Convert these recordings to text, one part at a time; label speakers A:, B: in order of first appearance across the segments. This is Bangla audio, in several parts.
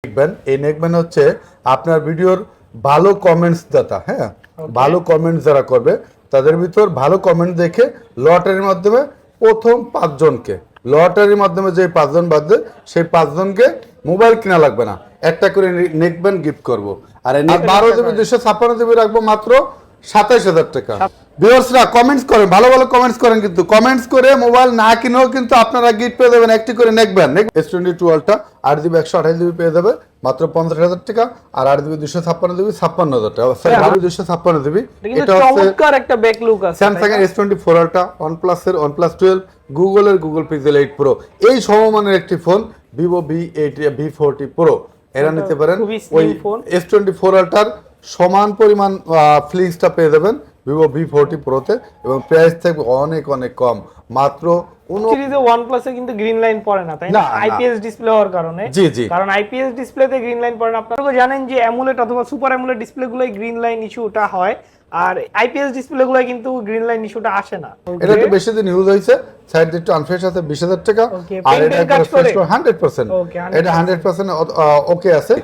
A: নেকব্যান এই নেকব্যান হচ্ছে আপনার ভিডিওর ভালো কমেন্টস দাতা হ্যাঁ? ভালো কমেন্টস যারা করবে তাদের ভিতর ভালো কমেন্ট দেখে লটারির মাধ্যমে প্রথম পাঁচজনকে লটারির মাধ্যমে যে পাঁচজন বাদবে সেই পাঁচজনকে মোবাইল কিনা লাগবে না। একটা করে নেকবেন গিফট করব। আর বারো জিবি দুশো ছাপ্পান্ন জিবি রাখব মাত্র সাতাইশ হাজার টাকা। ভিউয়ার্সরা কমেন্টস করেন ভালো ভালো কমেন্টস করেন কিন্তু। কমেন্টস করে মোবাইল না কিনেও কিন্তু আপনারা গিফট পেয়ে যাবেন একটি করে নেকবেন এস টোয়েন্টি টুয়েলভটা আট জিবি একশো আঠাশ জিবি পেয়ে যাবে মাত্র পঞ্চাশ হাজার টাকা। আর আট জিবি দুশো ছাপ্পান্ন জিবি ছাপ্পান্ন হাজার টাকা। সরি আট দুশো ছাপ্পান্ন জিবি
B: এটা চমৎকার একটা ব্যাক লুক আছে
A: স্যামসাং এর S twenty four ultra one প্লাসের ওয়ান প্লাস টুয়েলভ গুগলের গুগল পিক্সেল এইট প্রো এই সমমানের একটি phone Vivo V eight V forty pro এরা নিতে পারেন ওই এস টোয়েন্টি ফোর আলটার সমান পরিমাণ ফ্লিক্সটা পেয়ে যাবেন ভিভো ভি ফোরটি প্রোতে এবং প্রাইস থাকবে অনেক অনেক কম। মাত্র
B: সিরিজে কিন্তু গ্রিন লাইন পড়ে না তাই
A: না।
B: আইপিএস ডিসপ্লে হওয়ার কারণে। কারণ আইপিএস ডিসপ্লেতে গ্রিন লাইন পড়ে না। আপনারা জানেন যে অ্যামুলেট অথবা সুপার অ্যামুলেট ডিসপ্লে গুলোই গ্রিন লাইন ইস্যুটা হয়। আর আইপিএস ডিসপ্লে গুলো কিন্তু গ্রিন লাইন ইস্যুটা আসে না।
A: এটা একটু বেশি দিন ইউজ হয়েছে। সাইড একটু আনফ্রেশ আছে বিশ হাজার টাকা। আর এটা
B: এর কাজ করে?
A: হান্ড্রেড
B: 100%
A: এটা হান্ড্রেড পার্সেন্ট ওকে আছে।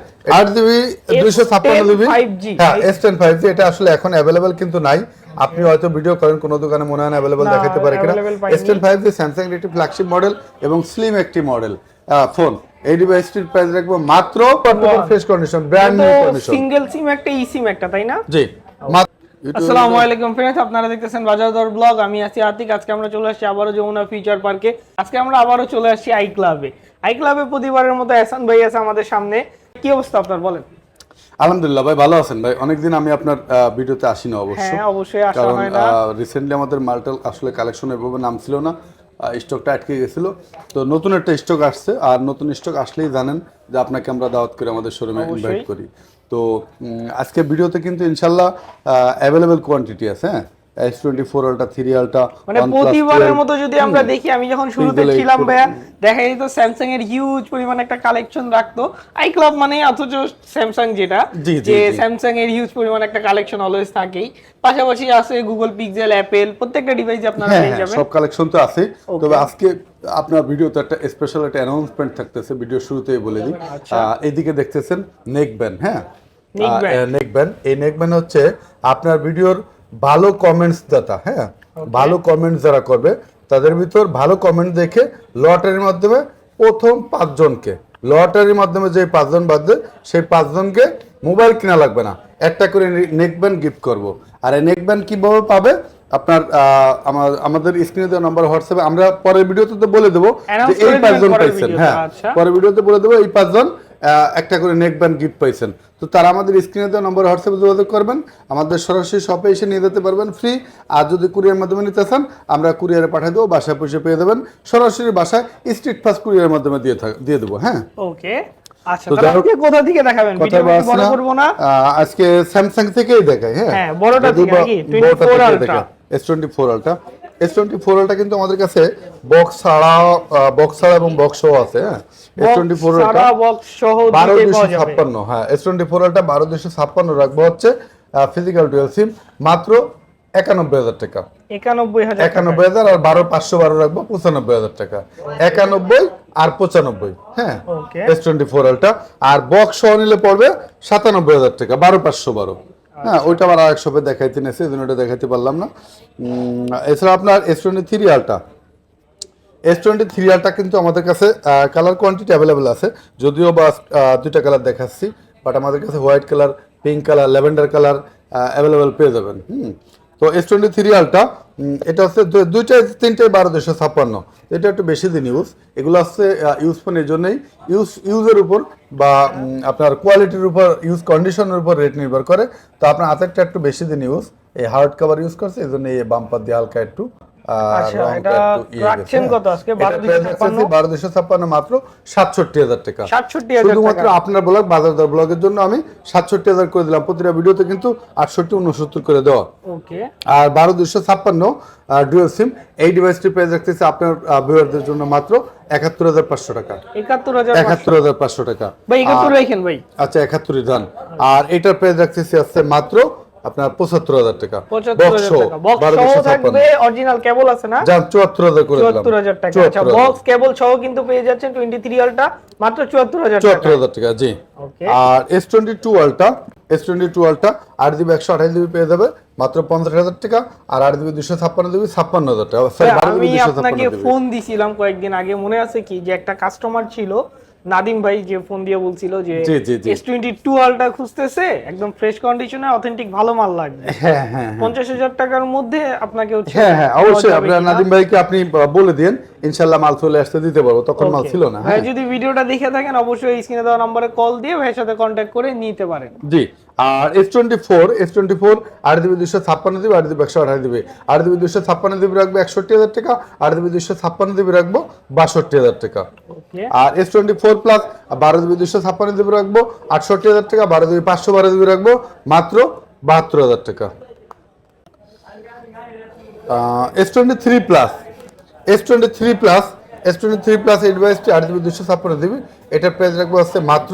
A: জিবি দুইশো ছাপ্পান্ন
B: S10 5G
A: হ্যাঁ এস টেন ফাইভ জি এটা আসলে এখন অ্যাভেলেবেল কিন্তু নাই। আপনি হয়তো ভিডিও করেন কোনো দোকানে মনে হয় অ্যাভেলেবেল
B: না,
A: দেখাতে পারে কিনা।
B: available পাইনি।
A: S ten five G Samsung একটি ফ্ল্যাগশিপ মডেল এবং স্লিম একটি মডেল ফোন এই ডিভাইসটির প্রাইস রাখব মাত্র fresh condition brand new condition
B: single SIM একটা ই সিম একটা তাই না?
A: জি। মাত্র
B: আসসালামু আলাইকুম ফ্রেন্ডস আপনারা দেখতেছেন বাজার দর ব্লগ। আমি আছি আতিক আজকে আমরা চলে আসছি আবারও যমুনা ফিউচার পার্কে আজকে আমরা আবারও চলে আসছি আই ক্লাবে আই ক্লাবে প্রতিবারের মতো এহসান ভাই আছে আমাদের সামনে। কি অবস্থা আপনার বলেন?
A: আলহামদুলিল্লাহ ভাই ভালো আছেন ভাই। অনেকদিন আমি আপনার ভিডিওতে আসি না অবশ্য।
B: হ্যাঁ অবশ্যই আসা হয় না।
A: রিসেন্টলি আমাদের মালটাল আসলে কালেকশন এভাবে নাম ছিল না। স্টকটা আটকে গেছিল। তো নতুন একটা স্টক আসছে। আর নতুন স্টক আসলেই জানেন যে আপনাকে আমরা দাওয়াত করে আমাদের শোরুমে ইনভাইট করি। তো আজকে ভিডিওতে কিন্তু ইনশাল্লাহ অ্যাভেলেবেল কোয়ান্টিটি আছে হ্যাঁ? S twenty four ultra three ultra
B: মানে প্রতিবারের মতো যদি আমরা দেখি আমি যখন শুরুতে ছিলাম ভাইয়া দেখা যেত স্যামসাং এর হিউজ পরিমাণ একটা কালেকশন রাখতো। আই ক্লাব মানে অথচ স্যামসাং যেটা যে স্যামসাং এর হিউজ পরিমাণ একটা কালেকশন অলওয়েজ থাকেই। পাশাপাশি আছে গুগল পিক্সেল অ্যাপেল প্রত্যেকটা ডিভাইসে আপনারা
A: হ্যাঁ
B: পেয়ে
A: হ্যাঁ,
B: যাবেন।
A: সব কালেকশন তো আছে তবে আজকে আপনার ভিডিওতে একটা স্পেশাল একটা অ্যানাউন্সমেন্ট থাকতেছে ভিডিও শুরুতেই বলে দিই। আহ, এইদিকে দেখতেছেন নেক ব্যান্ড হ্যাঁ?
B: Neckband।
A: এই নেক হচ্ছে আপনার ভিডিওর ভালো কমেন্টস দাতা হ্যাঁ? ভালো কমেন্টস যারা করবে তাদের ভিতর ভালো কমেন্ট দেখে লটারির মাধ্যমে প্রথম পাঁচজনকে লটারির মাধ্যমে যে পাঁচজন বাদবে সেই পাঁচজনকে মোবাইল কিনা লাগবে না। একটা করে নেক ব্যান্ড গিফট করব। আর এই নেক ব্যান্ড কীভাবে পাবে? আপনার আমাদের স্ক্রিনে দেওয়া নাম্বার হোয়াটসঅ্যাপে আমরা পরের ভিডিওতে তো বলে দেবো যে এই পাঁচজন পাইছেন হ্যাঁ?
B: আচ্ছা।
A: পরের ভিডিওতে বলে দেবো এই পাঁচজন একটা করে নেক ব্যান্ড গিফট পাইছেন। তো তারা আমাদের স্ক্রিনে দেওয়া নম্বর হোয়াটসঅ্যাপে যোগাযোগ করবেন। আমাদের সরাসরি শপে এসে নিয়ে যেতে পারবেন ফ্রি আর যদি কুরিয়ার মাধ্যমে নিতে চান আমরা কুরিয়ারে পাঠিয়ে দেবো বাসায় পয়সা পেয়ে দেবেন সরাসরি বাসায় স্ট্রিট ফাস্ট কুরিয়ারের মাধ্যমে দিয়ে দিয়ে দেবো হ্যাঁ?
B: ওকে আচ্ছা তাহলে আজকে কোথা থেকে দেখাবেন?
A: কথা
B: ভিডিও বেশি বড়
A: বাড়ছে না।
B: করব না?
A: আজকে স্যামসাং থেকেই দেখাই হ্যাঁ।
B: হ্যাঁ, বড়টা থেকে নাকি? 24
A: থেকেই
B: Ultra।
A: দেখাই। এস টোয়েন্টি ফোর আলটা কিন্তু আমাদের কাছে বক্স ছাড়া বক্স ছাড়া এবং বক্স সহ আছে হ্যাঁ? S twenty four ultra
B: box সহ
A: বারো দুশো ছাপ্পান্ন হ্যাঁ এস টোয়েন্টি ফোর বারো দুশো ছাপ্পান্ন রাখব হচ্ছে ফিজিক্যাল ডুয়েল সিম মাত্র একানব্বই হাজার টাকা।
B: একানব্বই হাজার
A: একানব্বই হাজার আর বারো পাঁচশো বারো রাখব পঁচানব্বই হাজার টাকা। একানব্বই আর পঁচানব্বই হ্যাঁ এস টোয়েন্টি ফোর আলটা আর বক্স সহ নিলে পড়বে সাতানব্বই হাজার টাকা বারো পাঁচশো বারো। হ্যাঁ ওইটা আবার আরেক শপে দেখাইতে নেছে, এই জন্য ওটা দেখাইতে পারলাম না। এছাড়া আপনার S twenty three ultra S twenty three ultra কিন্তু আমাদের কাছে কালার কোয়ান্টিটি অ্যাভেলেবেল আছে। যদিও বা দুইটা কালার দেখাচ্ছি বাট আমাদের কাছে white colour pink colour lavender colour available পেয়ে যাবেন। হুম। তো এস টোয়েন্টি থ্রি আলটা এটা হচ্ছে দু- দুইটাই তিনটাই বারো দুশো ছাপ্পান্ন। এটা একটু বেশি দিন ইউজ এগুলো হচ্ছে ইউজ ফোন এই জন্যই। ইউজ ইউজের উপর বা আপনার কোয়ালিটির উপর ইউজ কন্ডিশনের উপর রেট নির্ভর করে। তো আপনার হাতেরটা একটু বেশি দিন ইউজ এই হার্ড কাভার ইউজ করছে, এই জন্য এই বাম্পার দিয়ে হালকা একটু
B: আচ্ছা,
A: ইয়ে
B: রাখছেন
A: গেছে,
B: কত আজকে?
A: এটা
B: 12,256
A: price রাখতেছি 12,256 মাত্র সাতষট্টি হাজার টাকা। শুধুমাত্র আপনার ব্লগ বাজার দর ব্লগের জন্য আমি সাতষট্টি হাজার করে দিলাম। প্রতিটা ভিডিওতে কিন্তু আটষট্টি উনসত্তর করে দেওয়া। আর বারো দুশো ছাপ্পান্ন ডুয়েল সিম এই ডিভাইসটি প্রাইস রাখতেছে আপনার ভিউয়ারদের জন্য মাত্র একাত্তর হাজার পাঁচশো টাকা।
B: একাত্তর হাজার
A: পাঁচশো। টাকা।
B: ভাই একাত্তর ভাই।
A: আচ্ছা একাত্তরই ধান আর এটার প্রাইস রাখতেছি আছে মাত্র আপনার পঁচাত্তর হাজার টাকা।
B: থাকবে অরিজিনাল কেবল আছে না?
A: যান চুয়াত্তর হাজার করে দিলাম।
B: চুয়াত্তর হাজার টাকা। আচ্ছা বক্স কেবল সহ কিন্তু পেয়ে যাচ্ছেন টোয়েন্টি থ্রি আলটা মাত্র চুয়াত্তর হাজার
A: চুয়াত্তর হাজার টাকা জি। আর S twenty two ultra S twenty two ultra আট জিবি একশো আঠাশ জিবি পেয়ে যাবে মাত্র পঞ্চাশ হাজার টাকা। আর আট জিবি দুশো ছাপ্পান্ন জিবি ছাপ্পান্ন হাজার টাকা।
B: আমি আপনাকে ফোন দিছিলাম কয়েকদিন আগে। মনে আছে কি? যে একটা কাস্টমার ছিল নাদিম ভাই যে ফোন দিয়ে বলছিল যে। এস টোয়েন্টি টু আলটা খুঁজতেছে একদম ফ্রেশ কন্ডিশনে অথেন্টিক ভালো মাল লাগবে।
A: হ্যাঁ হ্যাঁ
B: পঞ্চাশ হাজার টাকার মধ্যে আপনাকে হচ্ছে
A: হ্যাঁ হ্যাঁ অবশ্যই। আপনার? নাদিম ভাইকে আপনি বলে দিন ইনশাল্লাহ মাল চলে আসতে দিতে পারব। তখন মাল ছিল না
B: ভাই
A: হ্যাঁ।
B: যদি ভিডিওটা দেখে থাকেন অবশ্যই স্ক্রিনে দেওয়া নম্বরে কল দিয়ে ভাইয়ের সাথে কন্ট্যাক্ট করে নিতে পারেন।
A: জি। আর S twenty four S twenty four আট জিবি দুশো ছাপ্পান্ন দিবি আট জিবি একশো আঠাশ দিবি। আট জিবি দুশো ছাপ্পান্ন দিবি রাখব একষট্টি হাজার টাকা আট জিবি দুশো ছাপ্পান্ন দিবি রাখব বাষট্টি হাজার টাকা। আর এস টোয়েন্টি ফোর প্লাস বারো জিবি দুশো ছাপ্পান্ন জিবি রাখব আটষট্টি হাজার টাকা বারো জিবি পাঁচশো বারো জিবি রাখব মাত্র বাহাত্তর হাজার টাকা। S twenty three plus S twenty three plus S twenty three plus eight বাইসটি আট জিবি দুশো ছাপ্পান্ন জিবি এটার প্রাইস রাখব হচ্ছে মাত্র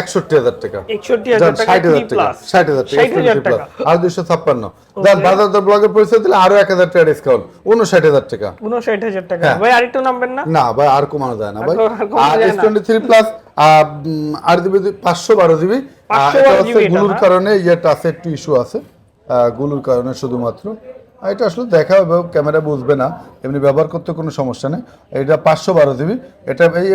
A: একষট্টি হাজার টাকা। ষাট হাজার টাকা ষাট হাজার টাকা আর দুশো ছাপ্পান্ন। দেন বাজার দর ব্লগের পরিচয় দিলে আরও এক হাজার টাকা ডিসকাউন্ট উনষাট হাজার টাকা।
B: উনষাট হাজার টাকা।
A: হ্যাঁ।
B: ভাই আরেকটু নামবেন না?
A: না ভাই আর কমানো যায় না ভাই।
B: আর
A: এস টোয়েন্টি থ্রি প্লাস আট জিবি পাঁচশো বারো জিবি
B: 512 GB এটা
A: গুলুর কারণে ইয়েটা আছে একটু ইস্যু আছে। গুলুর কারণে শুধুমাত্র। এটা আসলে দেখা হবে ক্যামেরা বুঝবে না এমনি ব্যবহার করতে কোনো সমস্যা নেই। এটা পাঁচশো বারো জিবি। এটা এই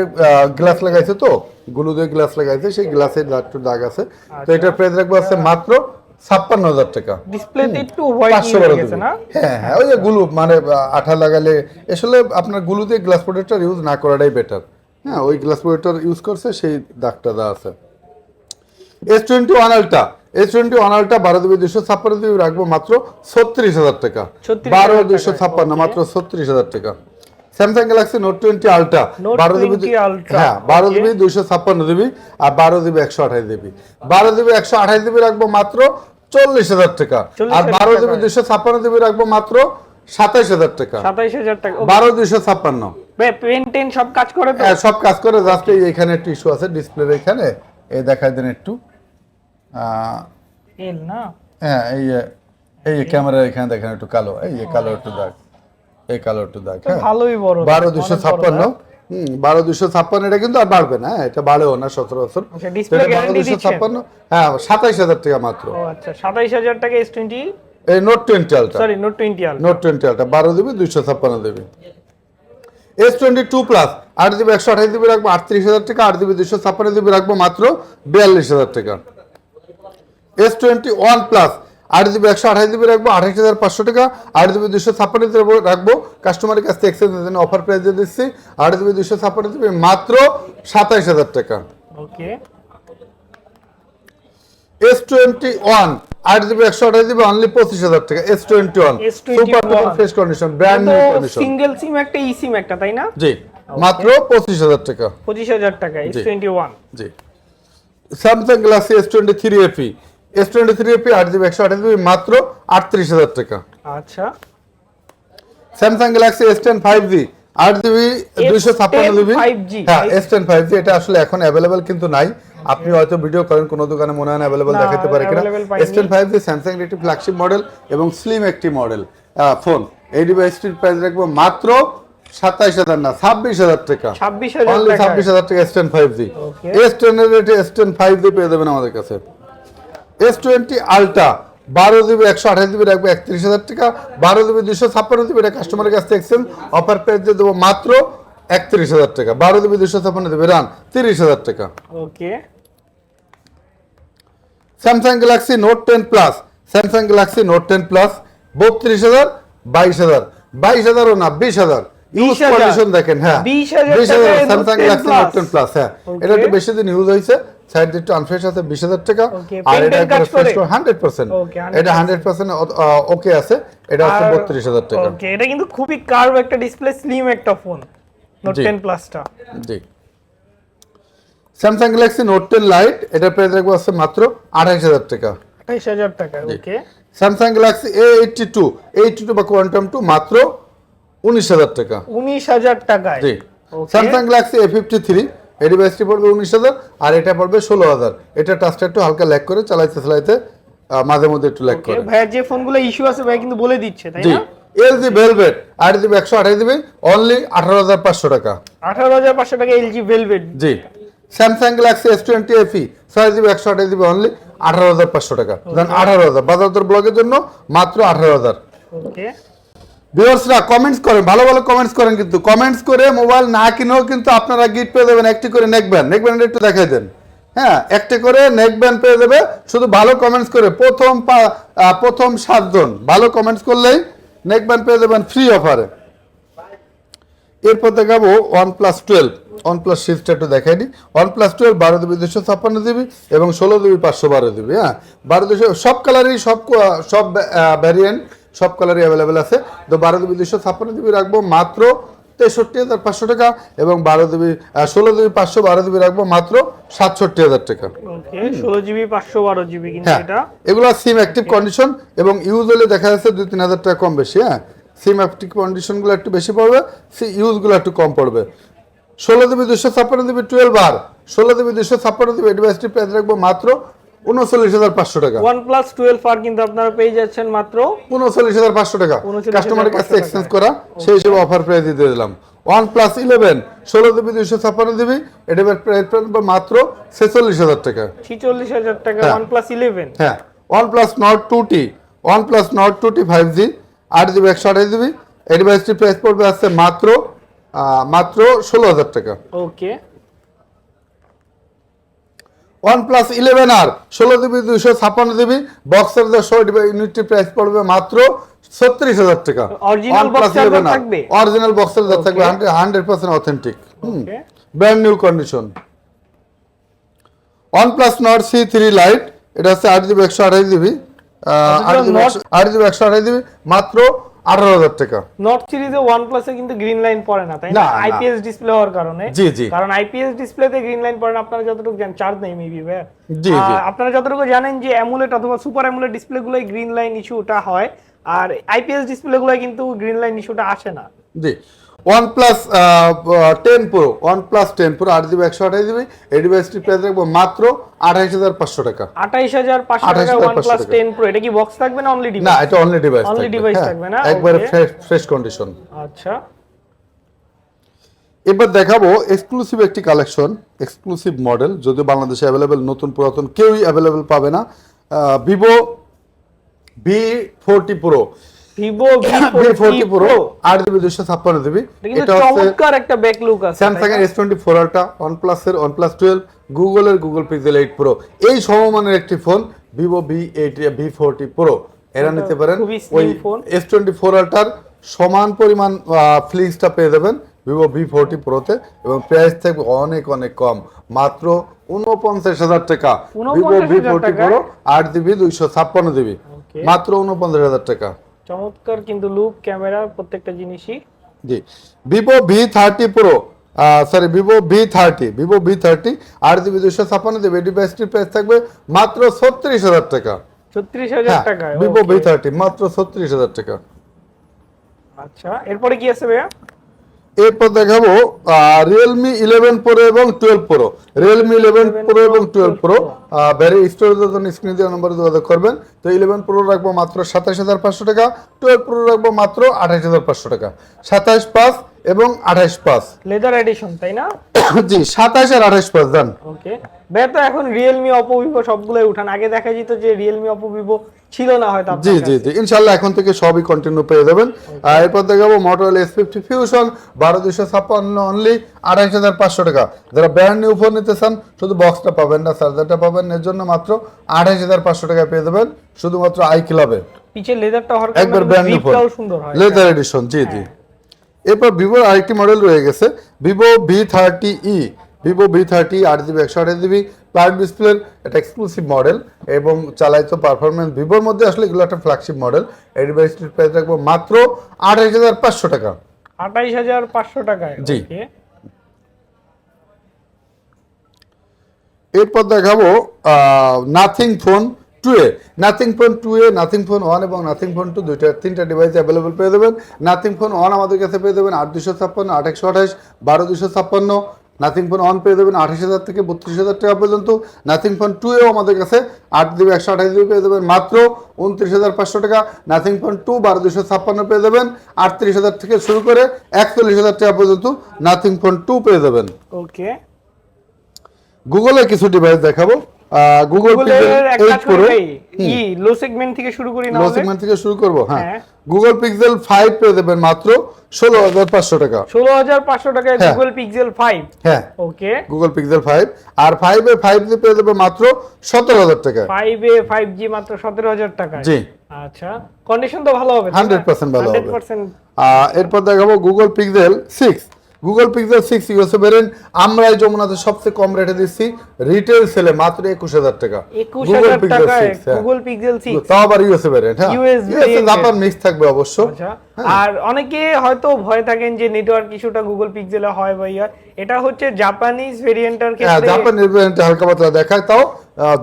A: গ্লাস লাগাইছে তো গুলু দিয়ে গ্লাস লাগাইছে সেই গ্লাসের একটু দাগ আছে। তো এটার প্রাইস রাখব আছে মাত্র ছাপ্পান্ন হাজার টাকা।
B: ডিসপ্লেতে একটু
A: পাঁচশো বারো। হ্যাঁ হ্যাঁ ওই যে গুলু মানে আঠা লাগালে আসলে আপনার গুলু দিয়ে গ্লাস প্রোটেক্টর ইউজ না করাটাই বেটার হ্যাঁ ওই গ্লাস প্রোটেক্টর ইউজ করছে সেই দাগটা দেওয়া আছে। S twenty one ultra S twenty বারো দুবি দুশো ছাপ্পান্ন দুবি রাখব মাত্র ছত্রিশ হাজার টাকা। বারো দুশো ছাপ্পান্ন মাত্র ছত্রিশ হাজার টাকা। Samsung Galaxy Note twenty ultra
B: Note
A: বারো জিবি হ্যাঁ বারো. জিবি দুইশো ছাপ্পান্ন জিবি আর বারো জিবি একশো আঠাশ জিবি বারো জিবি একশো আঠাশ জিবি রাখব মাত্র চল্লিশ হাজার টাকা। আর বারো জিবি দুইশো ছাপ্পান্ন জিবি রাখব মাত্র সাতাইশ হাজার টাকা।
B: সাতাইশ হাজার টাকা
A: বারো দুইশো ছাপ্পান্ন।
B: সব কাজ করে
A: হ্যাঁ সব কাজ করে জাস্ট এই এখানে একটু ইস্যু আছে ডিসপ্লের এখানে। এই দেখাই দেন একটু। হ্যাঁ এই যে- এই ক্যামেরা এখানে দেখেন একটু কালো। এই যে কালো একটু দাগ। এই কালো একটু দাগ হ্যাঁ।
B: ভালোই বড়
A: বারো দুশো ছাপ্পান্ন। হুম বারো দুশো ছাপ্পান্ন এটা কিন্তু আর বাড়বে না হ্যাঁ, এটা বাড়েও না সতেরো বছর।
B: আচ্ছা,
A: বারো দুশো ছাপ্পান্ন হ্যাঁ সাতাইশ হাজার টাকা মাত্র।
B: আচ্ছা সাতাইশ হাজার টাকা এস টোয়েন্টি
A: এই Note twenty ultra
B: sorry Note twenty
A: Note twenty ultra বারো দিবি দুইশো ছাপ্পান্ন GB. S twenty two plus আট জিবি একশো আঠাশ জিবি রাখব আটত্রিশ হাজার টাকা আট জিবি দুশো ছাপ্পান্ন জিবি রাখব মাত্র বিয়াল্লিশ হাজার টাকা। এস টোয়েন্টি ওয়ান প্লাস আট জিবি একশো আঠাশ জিবি রাখব আঠাশ হাজার পাঁচশো টাকা। আট জিবি দুশো ছাপ্পান্ন জিবি রাখব কাস্টমারের কাছ থেকে এক্সচেঞ্জের জন্য অফার প্রাইসে দিচ্ছি। আট জিবি দুশো ছাপ্পান্ন জিবি মাত্র সাতাইশ হাজার টাকা।
B: ওকে।
A: এস টোয়েন্টি ওয়ান আট জিবি একশো আঠাশ জিবি অনলি পঁচিশ হাজার টাকা। S twenty one
B: S21
A: super fresh condition brand new condition
B: single SIM একটা ই সিম একটা তাই না?
A: জি মাত্র পঁচিশ হাজার টাকা।
B: পঁচিশ হাজার টাকা এস টোয়েন্টি ওয়ান
A: জি। Samsung Galaxy S twenty three FE S twenty three FE আট জিবি একশো আঠাশ জিবি মাত্র আটত্রিশ হাজার টাকা।
B: আচ্ছা।
A: Samsung Galaxy S ten five G আট জিবি দুইশো ছাপ্পান্ন জিবি
B: 5G
A: হ্যাঁ এস টেন ফাইভ জি এটা আসলে এখন অ্যাভেলেবেল কিন্তু নাই। আপনি হয়তো ভিডিও করেন কোনো দোকানে মনে হয় অ্যাভেলেবেল
B: না,
A: দেখাতে পারে কিনা।
B: available পাইনি।
A: S ten five G Samsung একটি ফ্ল্যাগশিপ মডেল এবং স্লিম একটি মডেল ফোন এই ডিভাইসটির প্রাইস রাখব মাত্র সাতাইশ হাজার না ছাব্বিশ হাজার টাকা।
B: ছাব্বিশ হাজার টাকা
A: S ten five G S রেটে এস টেন ফাইভ জি পেয়ে যাবেন আমাদের কাছে। এস টোয়েন্টি আলট্রা বারো জিবি একশো আঠাশ জিবি রাখবে একত্রিশ হাজার টাকা বারো জিবি দুশো ছাপ্পান্ন জিবি এটা কাস্টমারের কাছ থেকে এক্সচেঞ্জ অফার প্রাইস দিয়ে দেবো মাত্র একত্রিশ হাজার টাকা বারো জিবি দুশো ছাপ্পান্ন জিবি রান তিরিশ হাজার টাকা।
B: Okay.
A: Samsung Galaxy Note ten plus Samsung Galaxy Note ten plus বত্রিশ হাজার বাইশ হাজার বাইশ হাজারও না বিশ হাজার। ইউজ
B: 20,000
A: কন্ডিশন দেখেন হ্যাঁ।
B: 20,000
A: বিশ হাজার
B: টাকায়
A: Samsung Galaxy Note
B: Plus।
A: Ten plus হ্যাঁ এটা একটু বেশি দিন ইউজ হয়েছে সাইড একটু আনফ্রেশ আছে বিশ হাজার টাকা। আর এটা
B: টেন কাজ করে?
A: হান্ড্রেড পার্সেন্ট
B: Okay, 100%
A: এটা হান্ড্রেড পার্সেন্ট ওকে আছে। এটা হচ্ছে
B: আর-
A: টাকা।
B: ওকে এটা কিন্তু খুবই কার্ভ একটা ডিসপ্লে স্লিম একটা ফোন নোট
A: জি।
B: টেন প্লাসটা
A: জি। Samsung Galaxy Note ten lite এটার প্রাইস রাখব আছে মাত্র টাকা।
B: টাকা okay
A: Samsung Galaxy A eighty two eighty two বা কোয়ান্টাম টু মাত্র উনিশ হাজার টাকা।
B: উনিশ হাজার টাকায়?
A: জি। Samsung Galaxy A fifty three এই ডিভাইসটি পড়বে উনিশ হাজার আর এটা পড়বে ষোলো হাজার। এটা টাচটা একটু হালকা ল্যাক করে চালাইতে চালাইতে মাঝে মধ্যে একটু ল্যাগ করে।
B: ভাইয়ের যে ফোনগুলো ইস্যু আছে ভাই কিন্তু বলে দিচ্ছে তাই না?
A: এলজি ভেলভেট আট জিবি একশো আঠাশ জিবি অনলি আঠারো হাজার পাঁচশো টাকা।
B: আঠারো হাজার পাঁচশো টাকা এলজি ভেলভেট
A: জি। Samsung Galaxy S twenty FE ছয় জিবি একশো আঠাশ জিবি অনলি আঠারো হাজার পাঁচশো টাকা। আঠারো হাজার। বাজার ব্লগের জন্য মাত্র আঠারো হাজার।
B: ওকে
A: ভিউয়ার্সরা কমেন্টস করেন, ভালো ভালো কমেন্টস করেন কিন্তু। কমেন্টস করে মোবাইল না কিনেও কিন্তু আপনারা গিফট পেয়ে দেবেন একটি করে নেক ব্যান্ড নেক ব্যান্ড একটু দেখাই দেন। হ্যাঁ একটা করে নেক ব্যান্ড পেয়ে দেবে শুধু ভালো কমেন্টস করে। প্রথম প্রথম সাতজন। ভালো কমেন্টস করলেই নেক ব্যান্ড পেয়ে দেবেন ফ্রি অফারে এরপর দেখাবো one plus twelve one plus সিক্সটা একটু দেখাই দিই। ওয়ান প্লাস টুয়েলভ বারো জিবি দুশো ছাপ্পান্ন জিবি এবং ষোলো জিবি পাঁচশো বারো জিবি হ্যাঁ। বারো দুশো সব কালারই সব সব ভ্যারিয়েন্ট সব কালারই অ্যাভেলেবেল আছে। তো বারো জিবি দুশো ছাপ্পান্ন জিবি রাখব মাত্র তেষট্টি হাজার পাঁচশো টাকা এবং বারো জিবি ষোলো জিবি পাঁচশো বারো জিবি রাখব মাত্র সাতষট্টি হাজার টাকা।
B: ষোলো জিবি পাঁচশো বারো জিবি
A: হ্যাঁ এগুলো সিম অ্যাক্টিভ কন্ডিশন এবং ইউজ হলে দেখা যাচ্ছে দুই তিন হাজার টাকা কম বেশি হ্যাঁ? সিম অ্যাক্টিভ কন্ডিশনগুলো একটু বেশি পড়বে সি ইউজগুলো একটু কম পড়বে। ষোলো জিবি দুশো ছাপ্পান্ন জিবি টুয়েলভ আর ষোলো জিবি দুশো ছাপ্পান্ন জিবি ডিভাইসটি প্রাইস রাখব মাত্র উনচল্লিশ হাজার পাঁচশো টাকা।
B: ওয়ান প্লাস টুয়েলভ আর কিন্তু আপনারা পেয়ে যাচ্ছেন মাত্র
A: উনচল্লিশ হাজার পাঁচশো টাকা। কাস্টমারের কাছে এক্সচেঞ্জ করা সেই হিসেবে অফার প্রাইস দিয়ে দিলাম। ওয়ান প্লাস ইলেভেন ষোলো ছাপ্পান্ন এটা প্রাইস মাত্র ছেচল্লিশ হাজার টাকা।
B: ছিচল্লিশ হাজার টাকা। ওয়ান প্লাস ইলেভেন
A: হ্যাঁ। One plus Nord two T one plus Nord two T five G আট জিবি একশো আঠাশ জিবি এই প্রাইস পড়বে আসছে মাত্র মাত্র ষোলো হাজার টাকা।
B: ওকে
A: ওয়ান প্লাস ইলেভেন আর ষোলো জিবি দুইশো ছাপ্পান্ন জিবি বক্সের সহ ইউনিটটি প্রাইস পড়বে মাত্র ছত্রিশ হাজার টাকা।
B: Original box charger থাকবে?
A: অরিজিনাল বক্সের থাকবে hundred percent authentic brand new condition one plus Nord C three lite এটা হচ্ছে আট জিবি একশো আঠাশ জিবি জিবি আট জিবি একশো আঠাশ জিবি মাত্র আঠারো হাজার টাকা
B: নট সিরিজে ওয়ান প্লাসে কিন্তু গ্রিন লাইন পড়ে না তাই
A: না।
B: আইপিএস ডিসপ্লে হওয়ার কারণে
A: জি, জি।
B: কারণ আইপিএস ডিসপ্লেতে গ্রিন লাইন পড়ে না আপনারা যতটুকু জানেন চার্জ নেই মেবি ভাই
A: জি, জি।
B: আপনারা যতটুকু জানেন যে অ্যামুলেট অথবা সুপার অ্যামুলেট ডিসপ্লে গুলোই গ্রিন লাইন ইস্যুটা হয় আর আইপিএস ডিসপ্লে গুলো কিন্তু গ্রিন লাইন ইস্যুটা আসে না
A: জি one plus ten pro one plus ten pro আট জিবি একশো আঠাশ জিবি এই ডিভাইসটি প্রাইস রাখব মাত্র আঠাইশ হাজার পাঁচশো টাকা।
B: আঠাইশ হাজার পাঁচশো টাকা
A: 28,500
B: ওয়ান প্লাস টেন প্রো এটা কি বক্স থাকবে না অনলি
A: না এটা অনলি ডিভাইস
B: Only device থাকবে না?
A: একবারে ফ্রেশ ফ্রেশ কন্ডিশন
B: আচ্ছা।
A: এবার দেখাবো এক্সক্লুসিভ একটি কালেকশন এক্সক্লুসিভ মডেল যদিও বাংলাদেশে অ্যাভেলেবেল নতুন পুরাতন কেউই অ্যাভেলেবেল পাবে না। Vivo V forty pro
B: Vivo
A: V forty pro আট জিবি দুশো ছাপ্পান্ন জিবি এটা
B: চমৎকার একটা ব্যাক লুক আছে
A: স্যামসাং এর S twenty four one twelve গুগলের গুগল পিক্সেল এইট প্রো এই সমমানের একটি phone Vivo V eight V forty pro এরা নিতে পারেন
B: খুবই slim
A: ওই এস টোয়েন্টি ফোর আলট্রার সমান পরিমাণ ফ্লিক্সটা পেয়ে যাবেন ভিভো ভি ফোরটি প্রোতে এবং প্রাইস থাকবে অনেক অনেক কম। মাত্র উনপঞ্চাশ হাজার টাকা। ভিভো ভি
B: 49,000
A: ফোরটি প্রো আট জিবি দুইশো ছাপ্পান্ন জিবি মাত্র উনপঞ্চাশ হাজার টাকা।
B: চমৎকার কিন্তু লুক ক্যামেরা প্রত্যেকটা জিনিসই।
A: জি। Vivo V thirty pro sorry Vivo V thirty Vivo V thirty আট জিবি দুশো ছাপ্পান্ন জিবি এই ডিভাইসটির প্রাইস থাকবে মাত্র ছত্রিশ হাজার টাকা।
B: ছত্রিশ হাজার টাকা
A: ভিভো ভি থার্টি মাত্র ছত্রিশ হাজার টাকা।
B: আচ্ছা এরপরে কি আছে ভাইয়া?
A: এরপর দেখাবো রিয়েলমি ইলেভেন প্রো এবং twelve pro Realme eleven pro এবং টুয়েলভ প্রো ভ্যারি স্টোরেজের জন্য স্ক্রিন দেওয়া নম্বরে যোগাযোগ করবেন। তো ইলেভেন প্রো রাখব মাত্র সাতাশ হাজার পাঁচশো টাকা টুয়েলভ প্রো রাখব মাত্র আঠাশ হাজার পাঁচশো টাকা। সাতাশ পাঁচ এবং আঠাশ পাঁচ।
B: লেদার এডিশন তাই না?
A: জি সাতাশ আর আঠাশ পাঁচ দেন
B: ওকে তো এখন রিয়েলমি অপো ভিভো সবগুলোই উঠান। আগে দেখা যেত যে রিয়েলমি অপো ভিভো ছিল না হয়তো
A: জি জি জি। ইনশাল্লাহ এখন থেকে সবই কন্টিনিউ পেয়ে যাবেন। আর এরপর দেখাবো ফিফটি ফিউশন বারো ছাপ্পান্ন অনলি আড়াইশ হাজার পাঁচশো টাকা। যারা ব্র্যান্ড নিউ ফোন নিতে চান শুধু বক্সটা পাবেন না চার্জারটা পাবেন এর জন্য মাত্র আড়াইশ হাজার পাঁচশো টাকায় পেয়ে যাবেন শুধুমাত্র আই ক্লাবে
B: পিছের লেদারটা হওয়ার
A: একবার ব্র্যান্ড নিউ ফোন
B: সুন্দর হয়।
A: লেদার এডিশন জি জি। এরপর ভিভোর আরেকটি মডেল রয়ে গেছে Vivo V thirty E Vivo V thirty আট জিবি একশো আঠাশ জিবি প্লাগ ডিসপ্লের একটা এক্সক্লুসিভ মডেল এবং চালাইতো পারফরমেন্স ভিভোর মধ্যে আসলে এগুলো একটা ফ্ল্যাগশিপ মডেল এই ডিভাইসটির প্রাইস রাখব মাত্র আঠাশ হাজার পাঁচশো টাকা
B: আঠাইশ হাজার পাঁচশো টাকায়
A: জি। এরপর দেখাবো Nothing Phone two A Nothing Phone two A Nothing Phone one এবং নাথিং ফোন টু দুইটা তিনটা ডিভাইস অ্যাভেলেবল পেয়ে দেবেন। নাথিং ফোন ওয়ান আমাদের কাছে পেয়ে দেবেন আট দুশো ছাপ্পান্ন আট একশো আঠাশ বারো দুশো ছাপ্পান্ন। নাথিং ফোন অন পেয়ে দেবেন আঠাশ হাজার থেকে বত্রিশ হাজার টাকা পর্যন্ত। নাথিং ফোন টু এও আমাদের কাছে আট জিবি একশো আঠাশ জিবি পেয়ে দেবেন। মাত্র উনত্রিশ হাজার পাঁচশো টাকা। নাথিং ফোন টু বারো দুশো ছাপ্পান্ন পেয়ে দেবেন। আটত্রিশ হাজার থেকে শুরু করে একচল্লিশ হাজার টাকা পর্যন্ত নাথিং ফোন টু পেয়ে দেবেন।
B: ওকে
A: গুগলে কিছু ডিভাইস দেখাবো। গুগল এইট প্রো
B: ই লো সেগমেন্ট থেকে শুরু করি না
A: লো সেগমেন্ট থেকে শুরু করব হ্যাঁ। গুগল পিক্সেল ফাইভ পেয়ে দেবেন মাত্র ষোলো হাজার পাঁচশো টাকা।
B: ষোলো হাজার পাঁচশো টাকায়। গুগল পিক্সেল ফাইভ
A: হ্যাঁ।
B: ওকে
A: গুগল পিক্সেল ফাইভ আর ফাইভ এ ফাইভ জি পেয়ে দেবে মাত্র সতেরো হাজার টাকা
B: ফাইভ এ ফাইভ জি মাত্র সতেরো হাজার টাকায়।
A: জি।
B: আচ্ছা। কন্ডিশন তো ভালো হবে
A: 100% ভালো হবে।
B: হান্ড্রেড পার্সেন্ট
A: আহ, এরপর দেখাবো Google Pixel six Google Pixel six USA বেরেন আমরা এই যমুনাতে সবচেয়ে কম রেটে দিচ্ছি। রিটেল সেলে মাত্র একুশ হাজার টাকা।
B: একুশ
A: Google
B: হাজার
A: Pixel
B: টাকায়
A: 6।
B: গুগল পিক্সেল সিক্স
A: তাও আবার ইউএসএ বেরেন হ্যাঁ। ইউএসএ জাপান মিক্স থাকবে অবশ্য।
B: আচ্ছা। আর অনেকে হয়তো ভয় থাকেন যে নেটওয়ার্ক ইস্যুটা গুগল পিক্সেলে হয় বা ইয়া এটা হচ্ছে জাপানিজ ভেরিয়েন্টের
A: হ্যাঁ
B: ক্ষেত্রে
A: ভেরিয়েন্ট ভ্যারিয়েন্টে হালকা পাতলা দেখায় তাও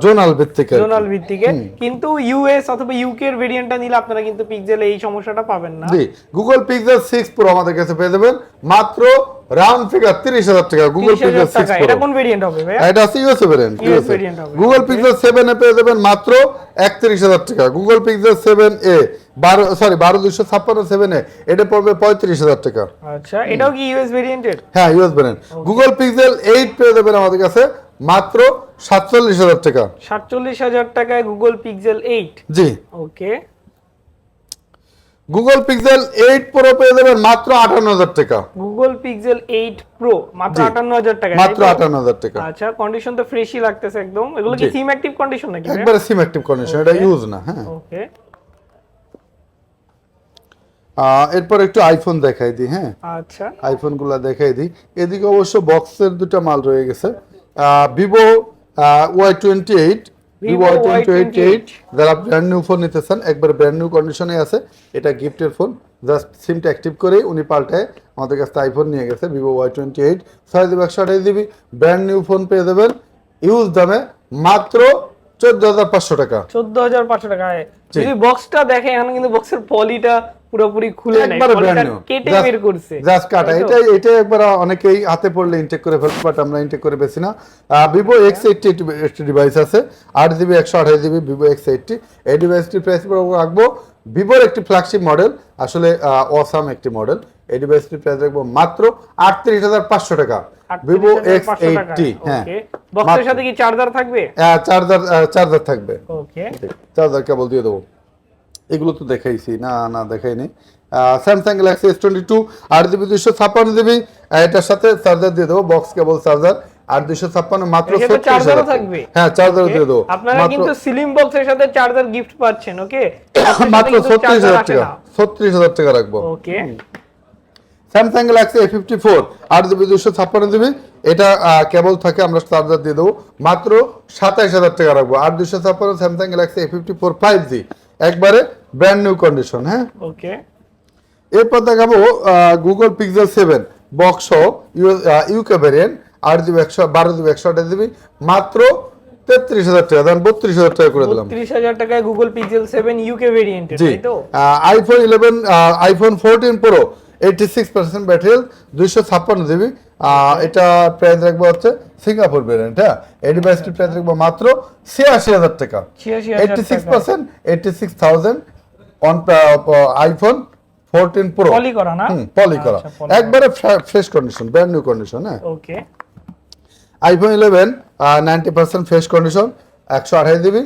A: জোনাল ভিত্তিক
B: জোনাল ভিত্তিকে কিন্তু ইউএস অথবা ইউকে এর ভেরিয়েন্টটা নিলে আপনারা কিন্তু পিক্সেলে এই সমস্যাটা পাবেন না।
A: জি গুগল পিক্সেল 6 প্রো আমাদের কাছে পেয়ে দেবেন মাত্র রাউন্ড ফিগার তিরিশ হাজার টাকা গুগল পিক্সেল সিক্স
B: টাকা
A: প্রো
B: এটা কোন ভেরিয়েন্ট হবে ভাই
A: এটা আছে ভ্যারিয়েন্ট
B: US variant হবে,
A: গুগল পিক্সেল সেভেন এ পেয়ে দেবেন মাত্র একত্রিশ হাজার টাকা। গুগল পিক্সেল সেভেন এ বারো সরি বারো দুশো ছাপ্পান্ন সেভেন এ এটা পড়বে পঁয়ত্রিশ হাজার টাকা।
B: আচ্ছা এটাও কি ইউএস ভেরিয়েন্টের
A: হ্যাঁ US variant Google Pixel eight পেয়ে দেবেন আমাদের কাছে মাত্র সাতচল্লিশ হাজার টাকা।
B: সাতচল্লিশ হাজার টাকায় গুগল পিক্সেল এইট
A: জি।
B: Okay
A: Google Pixel eight pro পেয়ে দেবেন মাত্র আটান্ন হাজার টাকা।
B: গুগল পিক্সেল এইট প্রো মাত্র
A: জি।
B: আটান্ন হাজার টাকা
A: মাত্র আটান্ন হাজার টাকা।
B: আচ্ছা কন্ডিশন তো ফ্রেশই লাগতেছে একদম। এগুলো কি। সিম অ্যাক্টিভ কন্ডিশন নাকি?
A: একবারে সিম অ্যাক্টিভ কন্ডিশন এটা. ইউজ না হ্যাঁ।
B: ওকে
A: এরপর একটু আইফোন দেখাই দিই হ্যাঁ।
B: আচ্ছা।
A: আইফোনগুলো দেখাই দিই। এদিকে অবশ্য বক্সের দুটো মাল রয়ে গেছে। Vivo Y twenty eight Vivo Y twenty eight যারা ব্র্যান্ড নিউ ফোন নিতে চান একবার ব্র্যান্ড নিউ কন্ডিশনে আছে এটা গিফটের ফোন জাস্ট সিমটা অ্যাক্টিভ করেই উনি পাল্টায় আমাদের কাছে আইফোন নিয়ে গেছে ভিভো ওয়াই টোয়েন্টি এইট ছয় জিবি একশো আঠাশ জিবি ব্র্যান্ড নিউ ফোন পেয়ে দেবেন ইউজ দামে মাত্র চোদ্দ হাজার পাঁচশো টাকা।
B: চোদ্দ হাজার পাঁচশো টাকায়। যদি বক্সটা দেখে এখানে কিন্তু বক্সের পলিটা পুরোপুরি খুলে কেটে বের করছে।
A: জাস্ট কাটা। এটা এটা একবার অনেকেই হাতে পড়লে ইনটেক করে ফেলতে বাট আমরা ইনটেক করে না। ভিভো এক্স এইটটি একটি ডিভাইস আছে। আট জিবি একশো আঠাশ জিবি ভিভো এক্স এইটটি এই ডিভাইসটি প্রাইস রাখব। ভিভোর একটি ফ্ল্যাগশিপ মডেল আসলে অসাম একটি মডেল এই ডিভাইসটি প্রাইস রাখব মাত্র আটত্রিশ হাজার পাঁচশো টাকা। ভিভো এক্স এইটটি হ্যাঁ।
B: বক্সের সাথে কি চার্জার থাকবে?
A: চার্জার চার্জার থাকবে।
B: ওকে
A: চার্জার কেবল দিয়ে দেবো। এগুলো তো দেখাইছি না না দেখাইনি Samsung Galaxy S twenty two আট জিবি দুশো ছাপ্পান্ন জিবি এটার সাথে চার্জার দিয়ে দেবো বক্স কেবল চার্জার আর দুশো ছাপ্পান্ন মাত্র
B: এর সাথে
A: 36
B: চার্জারও
A: হাজার টাকা।
B: থাকবে?
A: হ্যাঁ চার্জারও দিয়ে দেবো।
B: আপনারা কিন্তু সিলিং বক্সের সাথে চার্জার গিফট পাচ্ছেন ওকে
A: মাত্র ছত্রিশ হাজার টাকা। ছত্রিশ হাজার টাকা রাখব।
B: Okay
A: Samsung Galaxy A fifty four আট জিবি দুশো ছাপ্পান্ন জিবি এটা কেবল থাকে আমরা চার্জার দিয়ে দেবো। মাত্র সাতাইশ হাজার টাকা রাখব। আর দুশো ছাপ্পান্ন Samsung Galaxy A fifty four five G একবারে ব্র্যান্ড নিউ কন্ডিশন হ্যাঁ?
B: ওকে
A: এরপর দেখাবো Google Pixel seven box UK variant আট জিবি একশো বারো জিবি একশো আঠাশ জিবি মাত্র তেত্রিশ হাজার টাকা দেন বত্রিশ হাজার টাকা করে দিলাম।
B: ত্রিশ হাজার টাকায় Google Pixel seven UK variant
A: জি।
B: তো?
A: IPhone eleven iPhone fourteen pro eighty six percent battery দুইশো ছাপ্পান্ন জিবি। এটা প্রাইস রাখব হচ্ছে সিঙ্গাপুর ভ্যারিয়েন্ট হ্যাঁ? এই ডিভাইসটির প্রাইস রাখব মাত্র ছিয়াশি হাজার টাকা। Eighty six percent eighty six thousand on iPhone fourteen pro
B: পলি করা না?
A: পলি করা।
B: আচ্ছা,
A: একবারে fresh condition brand new condition হ্যাঁ?
B: Okay.
A: IPhone eleven ninety percent fresh condition একশো আঠাশ GB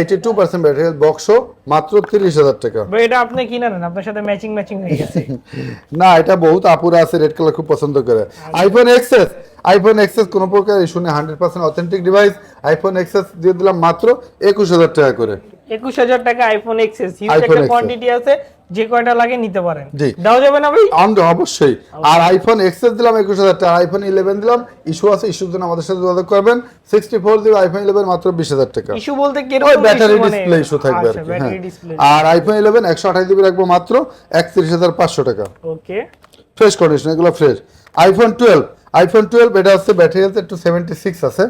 A: eighty two percent battery বক্সও মাত্র তিরিশ হাজার টাকা।
B: ভাই এটা আপনি নেন আপনার সাথে ম্যাচিং ম্যাচিং হয়ে গেছে।
A: না এটা বহুত আপুরা আছে রেড কালার খুব পছন্দ করে। আইফোন এক্সেস আইফোন এক্সেস কোনো প্রকার ইস্যু নেই hundred percent authentic device iPhone XS দিয়ে দিলাম মাত্র একুশ হাজার টাকা করে।
B: একুশ হাজার টাকা আইফোন এক্সেস হিউজ একটা কোয়ান্টিটি আছে যে কয়টা লাগে নিতে পারেন। যাবে না ভাই?
A: আমরা অবশ্যই। আর আইফোন এক্সেস দিলাম একুশ হাজার টাকা আইফোন ইলেভেন দিলাম ইস্যু আছে ইস্যুর জন্য আমাদের সাথে যোগাযোগ করবেন। সিক্সটি ফোর দিবে আইফোন ইলেভেন মাত্র বিশ হাজার টাকা।
B: ইস্যু বলতে কীরকম
A: ব্যাটারি? ডিসপ্লে ইস্যু থাকবে আর
B: আচ্ছা,
A: কি হ্যাঁ।
B: ডিসপ্লে
A: আর আইফোন ইলেভেন একশো আঠাশ জিবি রাখব মাত্র একত্রিশ হাজার পাঁচশো টাকা।
B: ওকে
A: ফ্রেশ কন্ডিশন এগুলো fresh iPhone twelve iPhone twelve এটা হচ্ছে ব্যাটারি হেলথ একটু সেভেন্টি সিক্স আছে।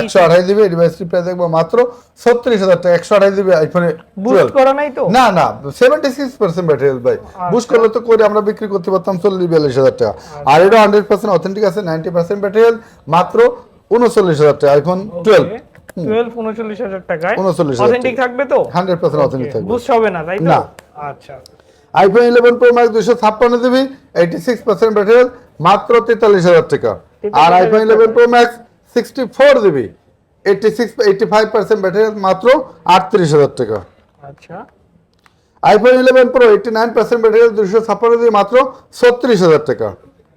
A: একশো আঠাশ দিবে ডিভাইসটি প্রাইস দেখব মাত্র ছত্রিশ হাজার টাকা একশো আঠাশ দিবে আইফোনে
B: বুস্ট করা নাই তো?
A: না না seventy six percent battery health ভাই। বুশ করলে তো করে আমরা বিক্রি করতে পারতাম চল্লিশ বিয়াল্লিশ হাজার টাকা। আর এটা হান্ড্রেড পার্সেন্ট অথেন্টিক আছে নাইনটি পার্সেন্ট ব্যাটারি হেলথ মাত্র উনচল্লিশ হাজার টাকা আইফোন টুয়েলভ
B: টুয়েলভ উনচল্লিশ হাজার টাকায়
A: 39,000
B: অথেন্টিক থাকবে তো?
A: হান্ড্রেড পার্সেন্ট অথেন্টিক থাকবে।
B: বুস্ট হবে না তাই তো?
A: না।
B: আচ্ছা।
A: আইফোন ইলেভেন প্রো ম্যাক্স দুশো ছাপ্পান্ন GB eighty six percent battery মাত্র তেতাল্লিশ হাজার টাকা। আর iPhone pro max GB battery মাত্র আটত্রিশ হাজার টাকা।
B: আচ্ছা।
A: IPhone eleven pro eighty nine percent battery দুশো ছাপ্পান্ন জিবি মাত্র ছত্রিশ হাজার টাকা।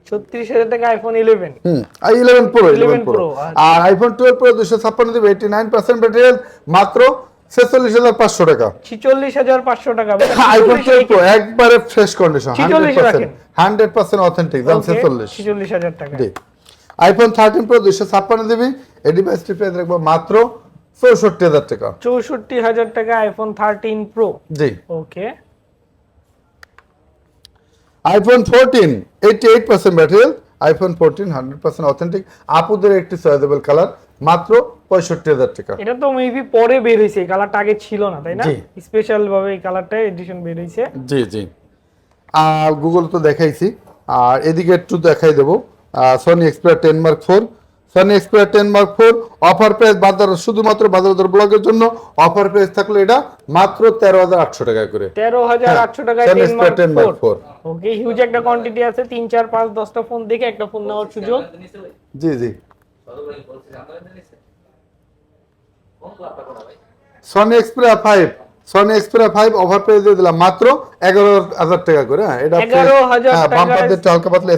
B: ছত্রিশ হাজার টাকা আইফোন ইলেভেন
A: আর ইলেভেন প্রো ইলেভেন প্রো
B: আচ্ছা।
A: আর আইফোন টুয়েলভ প্রো দুশো ছাপ্পান্ন GB eighty nine percent battery মাত্র ছেচল্লিশ হাজার পাঁচশো টাকা।
B: ছিচল্লিশ হাজার পাঁচশো টাকা।
A: আইফোন টুয়েলভ প্রো একবারে ফ্রেশ কন্ডিশন হান্ড্রেড পার্সেন্ট
B: রাখেন।
A: হান্ড্রেড পার্সেন্ট অথেন্টিক দাম ছেচল্লিশ।
B: ছিচল্লিশ হাজার টাকা।
A: আইফোন থার্টিন প্রো দুশো ছাপ্পান্ন জিবি এই ডিভাইসটি প্রাইস রাখব মাত্র চৌষট্টি হাজার টাকা।
B: চৌষট্টি হাজার টাকা আইফোন থার্টিন প্রো
A: জি।
B: Okay
A: iPhone fourteen eighty eight percent battery iPhone fourteen hundred percent authentic আপুদের একটি চয়েজেবল কালার মাত্র পঁয়ষট্টি হাজার টাকা।
B: এটা তো মেবি পরে বের হয়েছে এই কালারটা আগে ছিল না তাই না। স্পেশাল ভাবে এই কালারটা এডিশন বের হয়েছে।
A: জি জি। আর গুগল তো দেখাইছি। আর এদিকে একটু দেখাই দেবো। Sony Xperia ten Mark four Sony Xperia ten Mark four offer price বাজার শুধুমাত্র বাজার দর ব্লগের জন্য অফার প্রাইস থাকলে এটা মাত্র তেরো হাজার আটশো টাকা করে।
B: তেরো হাজার আটশো টাকায় ten Mark four okay huge একটা কোয়ান্টিটি আছে তিন চার পাঁচ দশটা ফোন দেখে একটা ফোন নেওয়ার সুযোগ।
A: জি জি। Sony Xperia five Sony Xperia five offer price দিয়ে দিলাম মাত্র এগারো হাজার টাকা করে হ্যাঁ এটা
B: 11,000
A: হ্যাঁ হালকা পাতলা.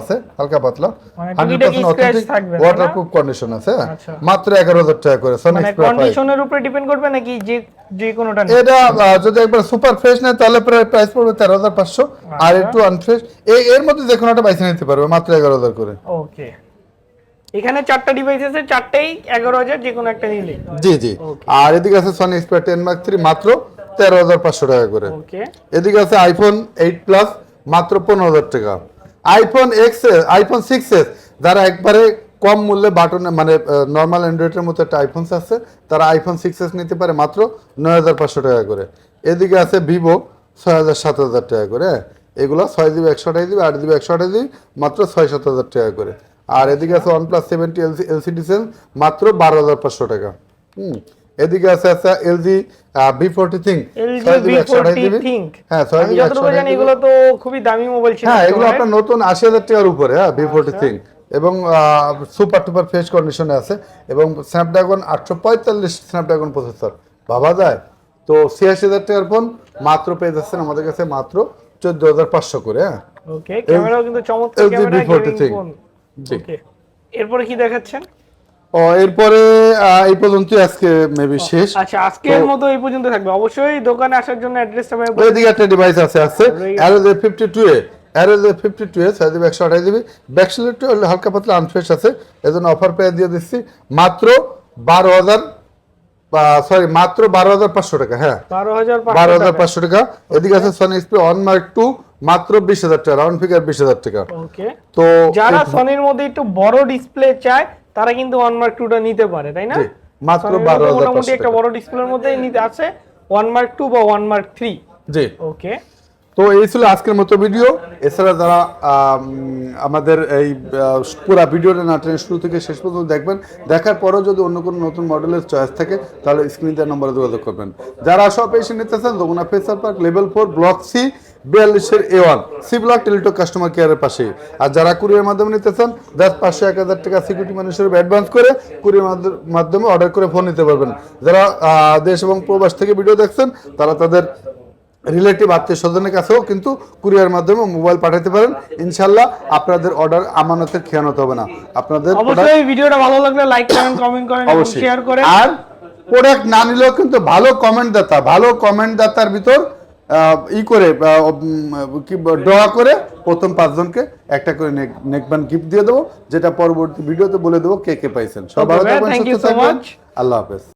A: আছে হালকা পাতলা
B: মানে
A: হান্ড্রেড
B: টুকিটাকি
A: percent
B: scratch
A: authentic waterproof condition আছে হ্যাঁ?
B: আচ্ছা।
A: মাত্র এগারো হাজার টাকা করে সনি এক্সপ্রিয়া ফাইভ
B: কন্ডিশনের উপরে ডিপেন্ড করবে নাকি যে যে কোনোটা
A: এটা যদি একবার সুপার ফ্রেশ নেয় তাহলে প্রাইস পড়বে তেরো হাজার পাঁচশো আর
B: আচ্ছা।
A: একটু আনফ্রেশ এর মধ্যে যে কোনো একটা বাইসে নিতে পারবে মাত্র এগারো হাজার করে
B: ওকে এখানে চারটা ডিভাইস আছে চারটেই এগারো হাজার যে কোনো একটা নিলে।
A: জি জি। আর এদিকে আছে সনি টেন মার্ক থ্রি মাত্র তেরো হাজার পাঁচশো টাকা করে। এদিকে আছে আইফোন এইট প্লাস মাত্র পনেরো হাজার টাকা। IPhone X S iPhone six S যারা একবারে কম মূল্যে বাটনে মানে নর্মাল অ্যান্ড্রয়েডের মতো একটা আইফোন আছে তারা আইফোন সিক্স এস নিতে পারে মাত্র নয় হাজার পাঁচশো টাকা করে। এদিকে আছে ভিভো ছয় হাজার সাত হাজার টাকা করে। হ্যাঁ এগুলো ছয় জিবি একশো আঠাশ জিবি আট জিবি একশো আঠাশ জিবি মাত্র ছয় সাত হাজার টাকা করে। আর এদিকে আছে OnePlus seventy LC LCD sell মাত্র বারো হাজার পাঁচশো টাকা। হুম এদিকে আছে আছে এলজি বি ফোর্টি থিং হ্যাঁ ছয়
B: জানি এগুলো তো খুবই দামি মোবাইল ছিল
A: হ্যাঁ এগুলো আপনার নতুন আশি হাজার টাকার উপরে হ্যাঁ বি ফোর্টি থিং এবং সুপার টুপার ফ্রেশ কন্ডিশনে আছে। এবং স্ন্যাপড্রাগন আটশো পঁয়তাল্লিশ স্ন্যাপড্রাগন প্রসেসর ভাবা যায়? তো ছিয়াশি হাজার টাকার ফোন মাত্র পেয়ে যাচ্ছেন আমাদের কাছে মাত্র চোদ্দ হাজার পাঁচশো করে হ্যাঁ।
B: ওকে ক্যামেরাও কিন্তু চমৎকার ক্যামেরা
A: V40
B: গেমিং ফোন
A: জি।
B: ওকে এরপরে কি দেখাচ্ছেন?
A: ও এরপরে এই পর্যন্তই আজকে মেবি শেষ।
B: আচ্ছা আজকের মতো এই পর্যন্ত থাকবে। অবশ্যই দোকানে আসার জন্য অ্যাড্রেসটা ভাই বলে
A: ওইদিকে একটা ডিভাইস আছে আছে। Arrows fifty two A Arrows fifty two A ছয় জিবি একশো আঠাশ জিবি ব্যাকসেল একটু হালকা পাতলা আনফ্রেশ আছে। এজন্য অফার পেয়ে দিয়ে দিচ্ছি। মাত্র বারো হাজার সরি মাত্র বারো হাজার পাঁচশো টাকা হ্যাঁ।
B: বারো হাজার
A: বারো হাজার পাঁচশো টাকা। এদিকে আছে Sony Xperia one Mark two মাত্র বিশ হাজার টাকা রাউন্ড ফিগার বিশ হাজার টাকা।
B: ওকে
A: তো
B: যারা সনির মধ্যে একটু বড় ডিসপ্লে চায় তারা কিন্তু ওয়ান মার্ক টুটা নিতে পারে তাই না?
A: মাত্র বারো হাজার
B: মোটামুটি একটা বড় ডিসপ্লের মধ্যে নিতে আছে ওয়ান মার্ক টু বা ওয়ান মার্ক থ্রি
A: জি।
B: ওকে
A: তো এই ছিল আজকের মতো ভিডিও এছাড়া যারা আম, আমাদের এই পুরা ভিডিওটা না ট্রেন শুরু থেকে শেষ পর্যন্ত দেখবেন দেখার পরেও যদি অন্য কোনো নতুন মডেলের চয়েস থাকে তাহলে স্ক্রিন দেওয়ার নম্বরে যোগাযোগ করবেন। যারা সব এসে নিতেছেন দোগুনা ফেসার park level four block C বিয়াল্লিশের এ one C block Teletalk customer কেয়ারের পাশেই আর যারা কুরিয়ার মাধ্যমে নিতে চান জাস্ট পাঁচশো এক হাজার টাকা সিকিউরিটি মানুষের অ্যাডভান্স করে কুরিয়ার মাধ্যমে অর্ডার করে ফোন নিতে পারবেন। যারা দেশ এবং প্রবাস থেকে ভিডিও দেখছেন তারা তাদের রিলেটিভ আত্মীয় স্বজনের কাছেও কিন্তু কুরিয়ার মাধ্যমে মোবাইল পাঠাতে পারেন। ইনশাল্লাহ আপনাদের অর্ডার আমানতের খেয়ানত হবে না। আপনাদের
B: অবশ্যই ভিডিওটা ভালো লাগলে লাইক করেন কমেন্ট করেন শেয়ার করেন।
A: আর প্রোডাক্ট না নিলেও কিন্তু ভালো কমেন্ট দাতা ভালো কমেন্ট দাতার ভিতর ই করে ড্র করে প্রথম পাঁচজনকে একটা করে নেকবান গিফট দিয়ে দেবো যেটা পরবর্তী ভিডিওতে বলে দেবো কে কে পাইছেন। সব
B: Okay,
A: ভালো
B: ভাইয়া,
A: থাকবেন
B: thank you
A: সুস্থ
B: so
A: থাকবেন।
B: much.
A: আল্লাহ হাফেজ।